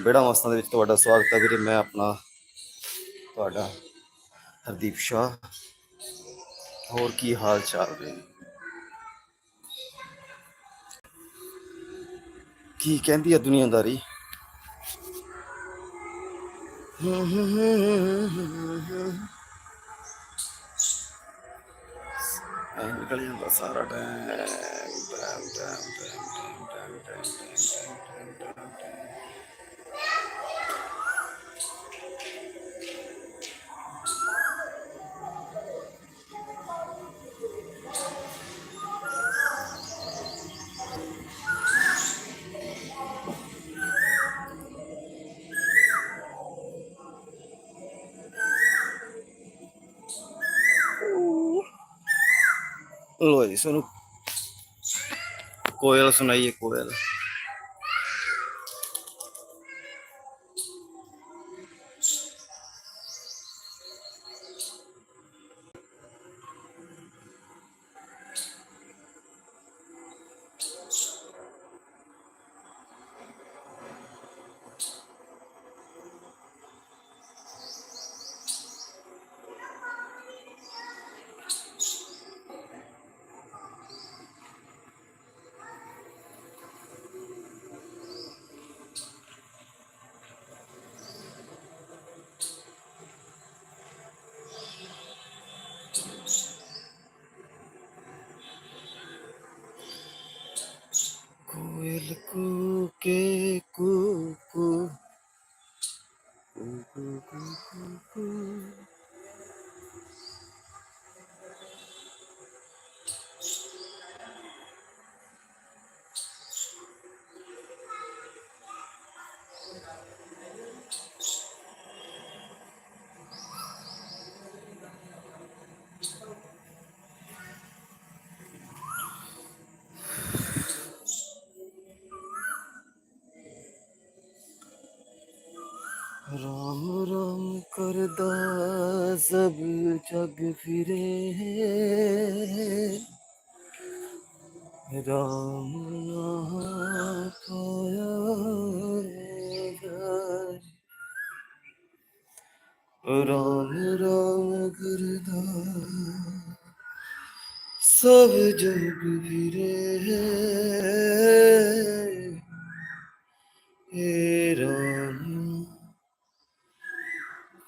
ਬੇੜਾ ਮਸਤਾਂ ਦੇ ਵਿੱਚ ਤੁਹਾਡਾ ਸਵਾਗਤ ਹੈ ਵੀਰੇ, ਮੈਂ ਆਪਣਾ ਤੁਹਾਡਾ ਹਰਦੀਪ ਸ਼ਾਹ। ਹੋਰ ਕੀ ਹਾਲ ਚਾਲ ਨੇ? ਕੀ ਕਹਿੰਦੀ ਆ ਦੁਨੀਆਦਾਰੀ? ਐ ਨਿਕਲ ਜਾਂਦਾ ਸਾਰਾ ਟਾਈਮ ਟਾਈਮ ਟਾਈਮ लो जी सुनो कोयल सुनाइए कोयल कू के कू कू राम राम करदा सब जग फिरे राम नाम पाया जाए। राम राम करदा सब जग फिरे हे राम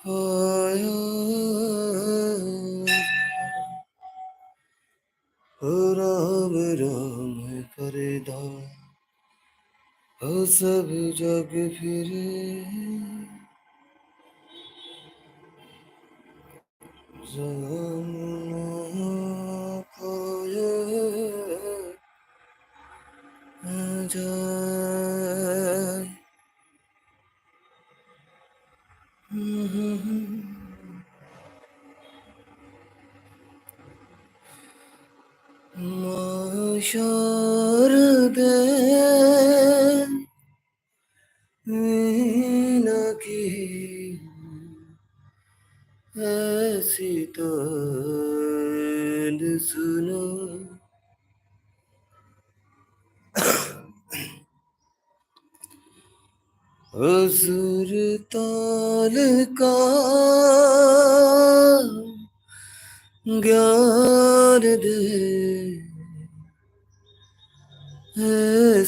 पाया ओ राम राम करदा ओ सब जग फिरे মশর দে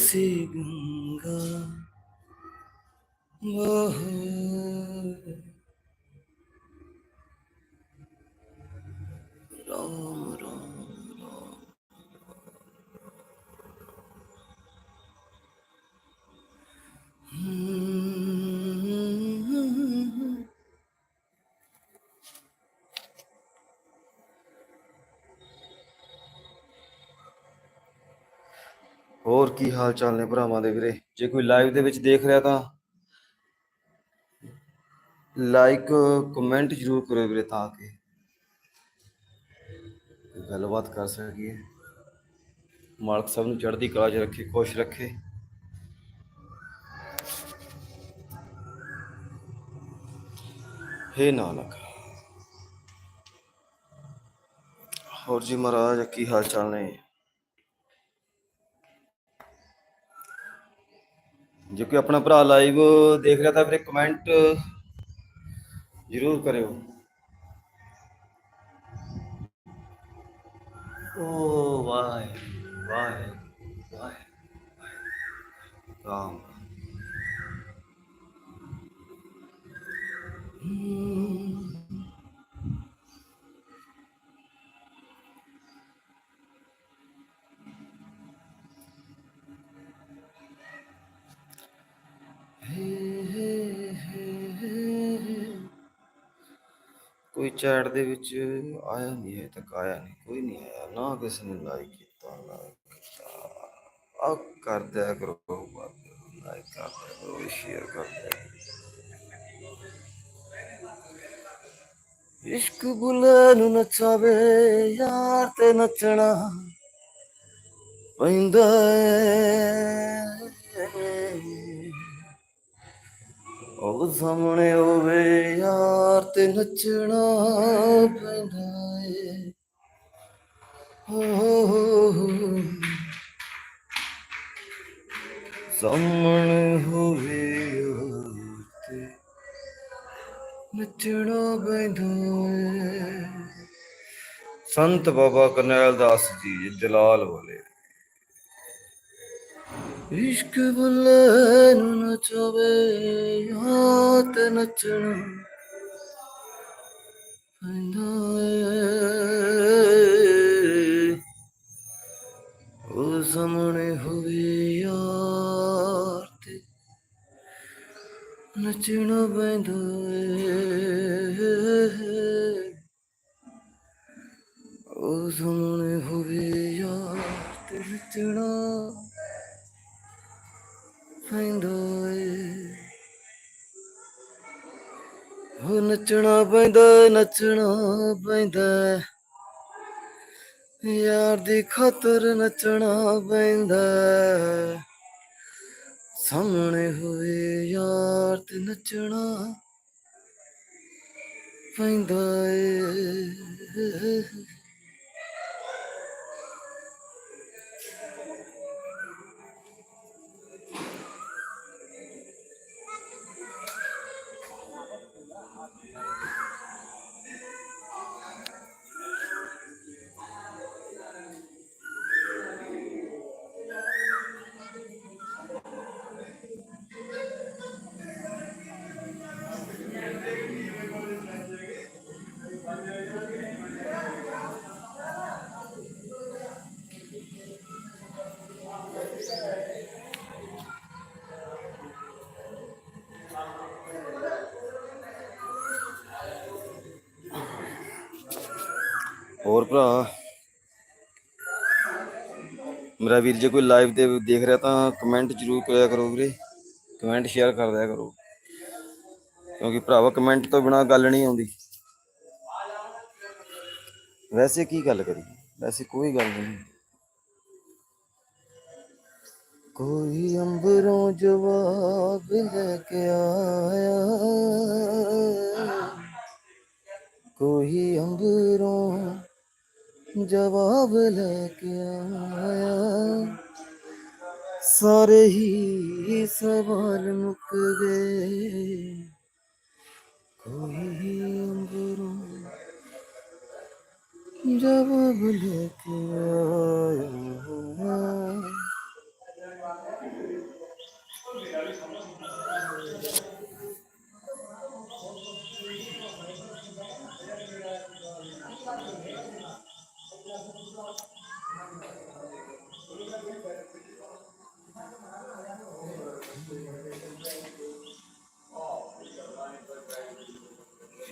ಸಿಗುಂಗ ಓಹ ರಾಮ ਕੀ ਹਾਲ ਚਾਲ ਨੇ ਭਰਾਵਾਂ ਦੇ ਵੀਰੇ? ਜੇ ਕੋਈ ਲਾਈਵ ਦੇ ਵਿੱਚ ਦੇਖ ਰਿਹਾ ਤਾਂ ਲਾਈਕ ਕਮੈਂਟ ਜ਼ਰੂਰ ਕਰੋ ਵੀਰੇ ਤਾਂ ਕਿ ਗੱਲਬਾਤ ਕਰ ਸਕੀਏ। ਮਾਲਕ ਸਭ ਨੂੰ ਚੜ੍ਹਦੀ ਕਲਾ 'ਚ ਰੱਖੇ, ਖੁਸ਼ ਰੱਖੇ। ਹੇ ਨਾਨਕ। ਹੋਰ ਜੀ ਮਹਾਰਾਜ, ਕੀ ਹਾਲ ਚਾਲ ਨੇ? ਜੇ ਕੋਈ ਆਪਣਾ ਭਰਾ ਲਾਈਵ ਦੇਖ ਰਿਹਾ ਤਾਂ ਫਿਰ ਕਮੈਂਟ ਜ਼ਰੂਰ ਕਰਿਓ। ਓ ਵਾਹ ਵਾਹ ਵਾਹ ਰਾਮ। ਚੈਟ ਦੇ ਵਿੱਚ ਆਇਆ ਨਹੀਂ ਹੈ ਤੱਕ ਆਇਆ ਨਹੀਂ ਕੋਈ ਨਹੀਂ ਆਇਆ ਨਾ ਕਿਸੇ ਨੇ ਲਾਈਕ ਕੀਤਾ ਨਾ ਕੀਤਾ ਆ ਕਰ ਦਿਆ ਕਰੋ ਲਾਈਕ ਕਰ ਦਿਆ ਕਰੋ ਸ਼ੇਅਰ ਕਰ ਦਿਆ ਕਰੋ। ਇਸ਼ਕ ਬੁਲੇ ਨੂੰ ਨਚਾਵੇ ਯਾਰ ਤੇ ਨੱਚਣਾ ਪੈਂਦਾ ਏ। ਉਹ ਸਾਹਮਣੇ ਹੋਵੇ ਯਾਰ ਤੇ ਨੱਚਣਾ ਪੈਂਦਾ ਏ। ਹੋ ਸਾਹਮਣੇ ਹੋਵੇ ਯਾਰ ਤੇ ਨੱਚਣਾ ਪੈਂਦਾ ਏ। ਸੰਤ ਬਾਬਾ ਕਰਨੈਲ ਦਾਸ ਜੀ, ਜਲਾਲ ਵਾਲੇ। ਇਸ਼ਕ ਬੁੱਲੇ ਨੂੰ ਨਚਾਵੇ ਯਾਰ ਤੇ ਨੱਚਣਾ ਪੈਂਦਾ ਏ ਉਹ ਸਾਹਮਣੇ ਹੋਵੇ ਯਾਰ ਤੇ ਨੱਚਣਾ ਪੈਂਦਾ ਨੱਚਣਾ ਪੈਂਦਾ ਨੱਚਣਾ ਪੈਂਦਾ ਯਾਰ ਦੀ ਖਾਤਰ ਨੱਚਣਾ ਪੈਂਦਾ ਸਾਹਮਣੇ ਹੋਏ ਯਾਰ ਤੇ ਨੱਚਣਾ ਪੈਂਦਾ ਏ ਹੋਰ ਭਰਾ? ਮੇਰਾ ਵੀਰ ਜੇ ਕੋਈ ਲਾਈਵ ਤੇ ਦੇਖ ਰਿਹਾ ਤਾਂ ਕਮੈਂਟ ਜ਼ਰੂਰ ਕਰਿਆ ਕਰੋ ਵੀਰੇ। ਕਮੈਂਟ ਸ਼ੇਅਰ ਕਰ ਦਿਆ ਕਰੋ। ਕਿਉਂਕਿ ਭਰਾਵਾ ਕਮੈਂਟ ਤੋਂ ਬਿਨਾ ਗੱਲ ਨਹੀਂ ਆਉਂਦੀ। ਵੈਸੇ ਕੀ ਗੱਲ ਕਰੀ ਵੈਸੇ ਕੋਈ ਗੱਲ ਨਹੀਂ। ਕੋਈ ਅੰਬਰੋਂ ਜਵਾਬ ਲੈ ਕੇ ਆਇਆ। ਕੋਈ ਅੰਬਰੋਂ ਜਵਾਬ ਲੈ ਕੇ ਆਇਆ ਸਾਰੇ ਹੀ ਸਵਾਲ ਮੁੱਕ ਗਏ ਕੋਈ ਅੰਬਰੋਂ ਜਵਾਬ ਲੈ ਕੇ ਆਇਆ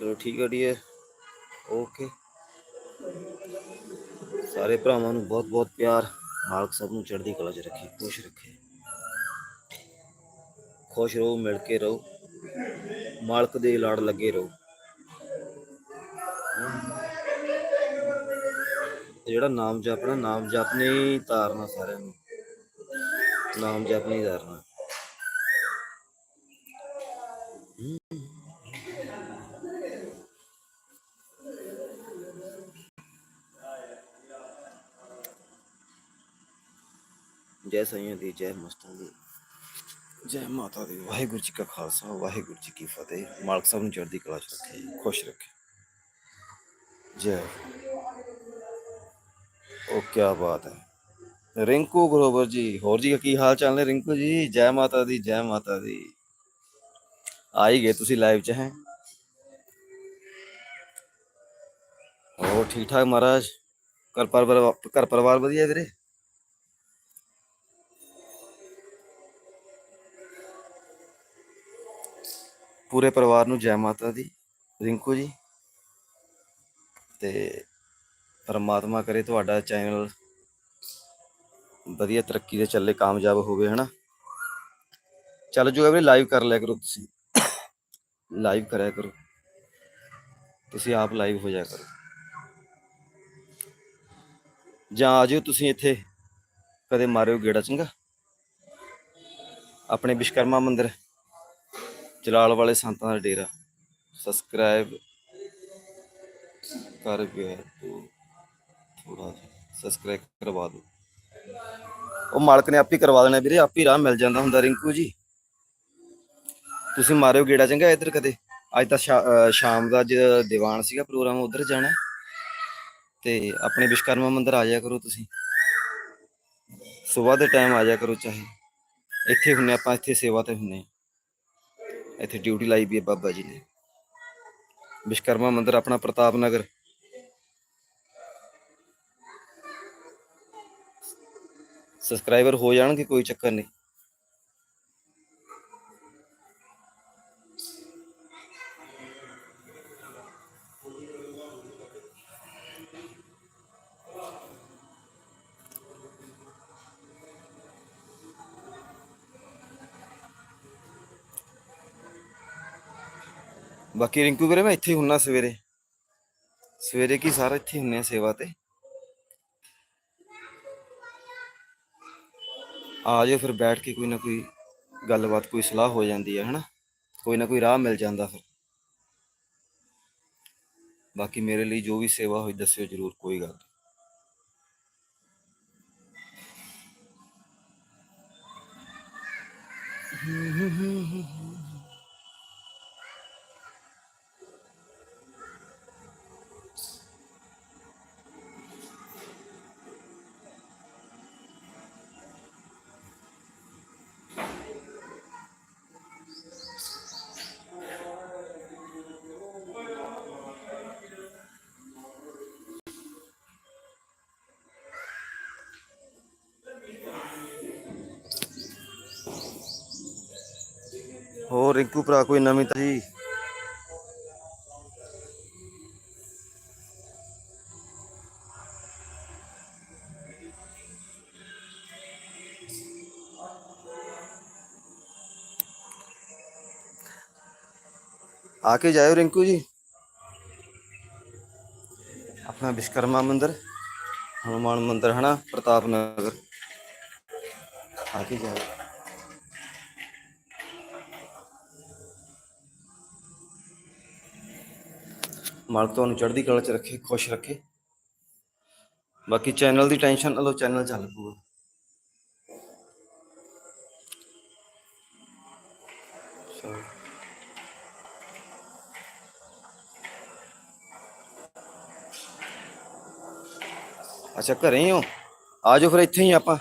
ਚਲੋ ਠੀਕ ਹੈ ਡੀਅਰ ਓਕੇ। ਸਾਰੇ ਭਰਾਵਾਂ ਨੂੰ ਬਹੁਤ ਬਹੁਤ ਪਿਆਰ। ਮਾਲਕ ਸਭ ਨੂੰ ਚੜ੍ਹਦੀ ਕਲਾ 'ਚ ਰੱਖੇ, ਖੁਸ਼ ਰੱਖੇ। ਖੁਸ਼ ਰਹੋ, ਮਿਲ ਕੇ ਰਹੋ। ਮਾਲਕ ਦੇ ਲਾੜ ਲੱਗੇ ਰਹੋ। ਜਿਹੜਾ ਨਾਮ ਜਪਣਾ ਨਾਮ ਜਪਨੇ ਹੀ ਤਾਰਨਾ ਸਾਰਿਆਂ ਨੂੰ। ਨਾਮ ਜਪ ਨਹੀਂ ਤਾਰਨਾ। ਜੈ ਸਾਈਆਂ ਦੀ, ਜੈ ਮਸਤਾਂ ਦੀ। ਜੈ ਮਾਤਾ ਦੀ। ਵਾਹਿਗੁਰੂ ਜੀ ਕਾ ਖਾਲਸਾ, ਵਾਹਿਗੁਰੂ ਜੀ ਕੀ ਫਤਿਹ। ਮਾਲਕ ਸਾਹਿਬ ਨੂੰ ਚੜ੍ਹਦੀ ਕਲਾ ਚ ਰੱਖੇ, ਖੁਸ਼ ਰੱਖੇ। ਜੈ। ਉਹ ਕੀ ਬਾਤ ਹੈ। ਰਿੰਕੂ ਗਰੋਵਰ ਜੀ, ਹੋਰ ਜੀ, ਕੀ ਹਾਲ ਚਾਲ ਨੇ ਰਿੰਕੂ ਜੀ? ਜੈ ਮਾਤਾ ਦੀ, ਜੈ ਮਾਤਾ ਦੀ। ਆ ਹੀ ਗਏ ਤੁਸੀਂ ਲਾਈਵ ਚ, ਹੈ? ਹੋਰ ਠੀਕ ਠਾਕ ਮਹਾਰਾਜ? ਘਰ ਪਰਿਵਾਰ ਘਰ ਪਰਿਵਾਰ ਵਧੀਆ ਵੀਰੇ? ਪੂਰੇ ਪਰਿਵਾਰ ਨੂੰ ਜੈ ਮਾਤਾ ਦੀ, ਰਿੰਕੂ ਜੀ। ਤੇ ਪਰਮਾਤਮਾ ਕਰੇ ਤੁਹਾਡਾ ਚੈਨਲ ਵਧੀਆ ਤਰੱਕੀ ਦੇ ਚੱਲੇ ਕਾਮਯਾਬ ਹੋਵੇ, ਹਨਾ? ਚੱਲ ਜੂਗਾ ਵੀ ਲਾਈਵ ਕਰ ਲਿਆ ਕਰੋ ਤੁਸੀਂ। ਲਾਈਵ ਕਰਿਆ ਕਰੋ। ਤੁਸੀਂ ਆਪ ਲਾਈਵ ਹੋ ਜਾਇਆ ਕਰੋ। ਜਾਂ ਆ ਜਿਓ ਤੁਸੀਂ ਇੱਥੇ, ਕਦੇ ਮਾਰਿਓ ਗੇੜਾ, ਚੰਗਾ? ਆਪਣੇ ਵਿਸ਼ਕਰਮਾ ਮੰਦਿਰ। ਜਲਾਲ ਵਾਲੇ ਸੰਤਾਂ ਦਾ ਡੇਰਾ। ਸਬਸਕ੍ਰਾਈਬ ਕਰ ਗਿਆ ਤੋ। ਥੋੜਾ ਸਬਸਕ੍ਰਾਈਬ ਕਰਵਾ ਦਿਓ ਉਹ ਮਾਲਕ ਨੇ ਆਪ ਹੀ ਕਰਵਾ ਦੇਣਾ ਵੀਰੇ, ਆਪ ਹੀ ਰਾਹ ਮਿਲ ਜਾਂਦਾ ਹੁੰਦਾ ਰਿੰਕੂ ਜੀ। ਤੁਸੀਂ ਮਾਰਿਓ ਗੇੜਾ ਚੰਗਾ ਇੱਧਰ ਕਦੇ। ਅੱਜ ਤਾਂ ਸ਼ਾ- ਸ਼ਾਮ ਦਾ ਜਿਹੜਾ ਦੀਵਾਨ ਸੀਗਾ ਪ੍ਰੋਗਰਾਮ, ਉਧਰ ਜਾਣਾ। ਤੇ ਆਪਣੇ ਵਿਸ਼ਕਰਮਾ ਮੰਦਿਰ ਆ ਜਾਇਆ ਕਰੋ ਤੁਸੀਂ। ਸਵੇਰ ਦੇ ਟਾਈਮ ਆ ਜਾਇਆ ਕਰੋ ਚਾਹੇ। ਇੱਥੇ ਹੁੰਨੇ ਆਪਾਂ, ਇੱਥੇ ਸੇਵਾ ਤੇ ਹੁੰਨੇ ਇੱਥੇ ਡਿਊਟੀ ਲਾਈ ਵੀ ਹੈ ਬਾਬਾ ਜੀ ਨੇ। ਵਿਸ਼ਕਰਮਾ ਮੰਦਿਰ ਆਪਣਾ ਪ੍ਰਤਾਪ ਨਗਰ। ਸਬਸਕ੍ਰਾਈਬਰ ਹੋ ਜਾਣਗੇ, ਕੋਈ ਚੱਕਰ ਨਹੀਂ। ਬਾਕੀ ਰਿੰਕੂ ਵੀਰੇ, ਮੈਂ ਇੱਥੇ ਹੁੰਨਾ ਸਵੇਰੇ। ਸਵੇਰੇ ਕੀ ਸਾਰਾ ਇੱਥੇ ਹੁੰਨੇ ਆ ਸੇਵਾ ਤੇ। ਆ ਜਾਓ ਫਿਰ ਬੈਠ ਕੇ ਕੋਈ ਨਾ ਕੋਈ ਗੱਲਬਾਤ, ਕੋਈ ਸਲਾਹ ਹੋ ਜਾਂਦੀ ਹੈ ਹਨਾ? ਕੋਈ ਨਾ ਕੋਈ ਰਾਹ ਮਿਲ ਜਾਂਦਾ ਫਿਰ। ਬਾਕੀ ਮੇਰੇ ਲਈ ਜੋ ਵੀ ਸੇਵਾ ਹੋਈ ਦੱਸਿਓ ਜਰੂਰ, ਕੋਈ ਗੱਲ ਨੀ। ਹੋਰ ਰਿੰਕੂ ਭਰਾ ਕੋਈ ਨਵੀਂ ਤਾਜੀ ਆ ਕੇ ਜਾਇਓ ਰਿੰਕੂ ਜੀ ਆਪਣਾ ਵਿਸ਼ਕਰਮਾ ਮੰਦਿਰ ਹਨੂਮਾਨ ਮੰਦਿਰ ਹਨਾ ਪ੍ਰਤਾਪ ਨਗਰ ਆ ਕੇ ਮਾਲਕ ਤੁਹਾਨੂੰ ਚੜ੍ਹਦੀ ਕਲਾ ਚ ਰੱਖੇ, ਖੁਸ਼ ਰੱਖੇ। ਬਾਕੀ ਚੈਨਲ ਦੀ ਟੈਨਸ਼ਨ ਨਾ ਲਓ, ਚੈਨਲ ਚੱਲ ਪੂਗਾ ਅੱਛਾ, ਘਰੇ ਹੀ ਹੋ? ਆ ਜਾਓ ਫਿਰ ਇੱਥੇ ਹੀ ਆਪਾਂ।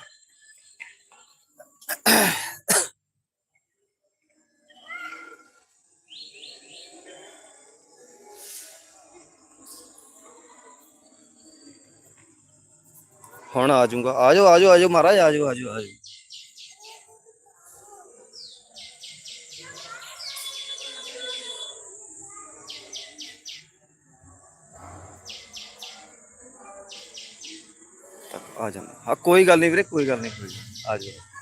ਹੁਣ ਆ ਜਾਊਂਗਾ। ਆ ਜਾਓ ਆ ਜਾਓ ਆ ਜਾਓ ਮਹਾਰਾਜ ਆ ਜਾਓ ਆ ਜਾਓ ਆ ਜਾਓ ਆ ਜਾਣਾ। ਹਾਂ, ਕੋਈ ਗੱਲ ਨਹੀਂ ਵੀਰੇ, ਕੋਈ ਗੱਲ ਨਹੀਂ, ਕੋਈ ਆ ਜਾਓ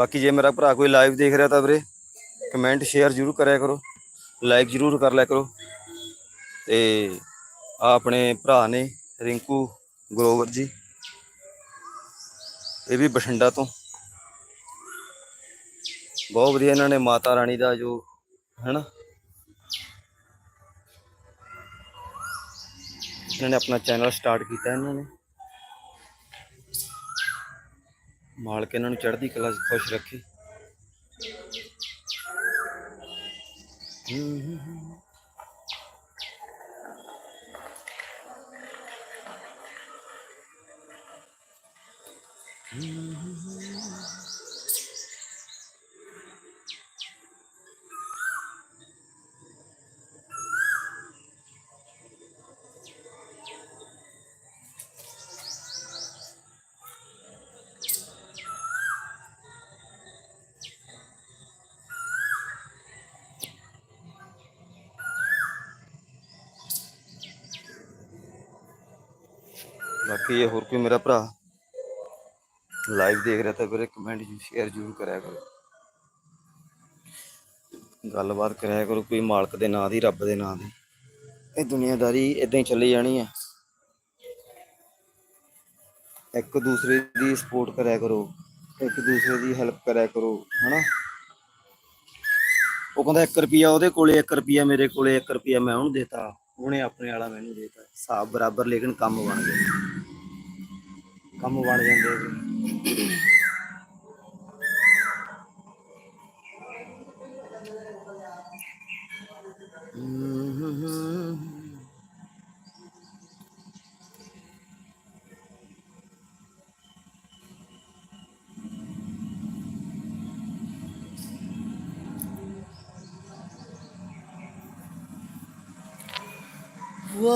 ਬਾਕੀ ਜੇ ਮੇਰਾ ਭਰਾ ਕੋਈ ਲਾਈਵ ਦੇਖ ਰਿਹਾ ਤਾਂ ਵੀਰੇ ਕਮੈਂਟ ਸ਼ੇਅਰ ਜਰੂਰ ਕਰਿਆ ਕਰੋ ਲਾਈਕ ਜਰੂਰ ਕਰ ਲਿਆ ਕਰੋ। ਤੇ ਆ ਆਪਣੇ ਭਰਾ ਨੇ ਰਿੰਕੂ ਗਰੋਵਰ ਜੀ, ਇਹ ਵੀ ਬਠਿੰਡਾ ਤੋਂ। ਬਹੁਤ ਵਧੀਆ ਇਹਨਾਂ ਨੇ ਮਾਤਾ ਰਾਣੀ ਦਾ ਜੋ, ਹੈਨਾ। ਇਹਨਾਂ ਨੇ ਆਪਣਾ ਚੈਨਲ ਸਟਾਰਟ ਕੀਤਾ ਇਹਨਾਂ ਨੇ। ਮਾਲਕ ਇਹਨਾਂ ਨੂੰ ਚੜ੍ਹਦੀ ਕਲਾ 'ਚ ਖੁਸ਼ ਰੱਖੇ। ਬਾਕੀ ਇਹ ਹੋਰ ਕੋਈ ਮੇਰਾ ਭਰਾ ਲਾਈਵ ਦੇਖ ਰਿਹਾ ਤਾਂ ਵੀਰੇ ਕਮੈਂਟ ਜੀ ਸ਼ੇਅਰ ਜ਼ਰੂਰ ਕਰਿਆ ਕਰੋ। ਗੱਲਬਾਤ ਕਰਿਆ ਕਰੋ ਕੋਈ ਮਾਲਕ ਦੇ ਨਾਂ ਦੀ, ਰੱਬ ਦੇ ਨਾਂ ਦੀ। ਇਹ ਦੁਨੀਆਦਾਰੀ ਇਦਾਂ ਹੀ ਚੱਲੀ ਜਾਣੀ ਹੈ ਇੱਕ ਦੂਸਰੇ ਦੀ ਸਪੋਰਟ ਕਰਿਆ ਕਰੋ, ਇੱਕ ਦੂਸਰੇ ਦੀ ਹੈਲਪ ਕਰਿਆ ਕਰੋ, ਹਨਾ? ਉਹ ਕਹਿੰਦਾ 1 ਰੁਪਿਆ ਉਹਦੇ ਕੋਲੇ 1 ਰੁਪਿਆ ਮੇਰੇ ਕੋਲੇ 1 ਰੁਪਿਆ ਮੈਂ ਉਹਨੂੰ ਦੇਤਾ। ਉਹਨੇ ਆਪਣੇ ਵਾਲਾ ਮੈਨੂੰ ਦੇਤਾ। ਹਿਸਾਬ ਬਰਾਬਰ ਲੇਕਿਨ ਕੰਮ ਬਣ ਗਿਆ। ਕੰਮ ਬਣ ਜਾਂਦੇ ਜੀ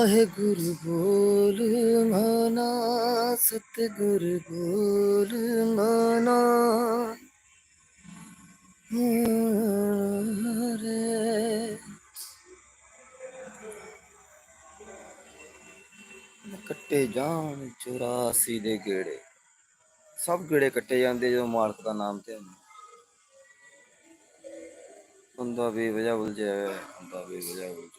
ਵਾਹਿਗੁਰੂ ਬੋਲ ਮਨਾ, ਸਤਿਗੁਰ ਬੋਲ ਮਨਾ। ਹਰੇ ਕੱਟੇ ਜਾਣ 84 ਦੇ ਗੇੜੇ। ਸਭ ਗੇੜੇ ਕੱਟੇ ਜਾਂਦੇ ਜਦੋਂ ਮਾਲਕ ਦਾ ਨਾਮ ਤੇ ਆਉਂਦਾ। ਬੰਦਾ ਬੇਵਜਾ ਉਲਝਿਆ ਹੁੰਦਾ ਬੇਵਜਾ ਬੰਦਾ ਉਲਝਿਆ।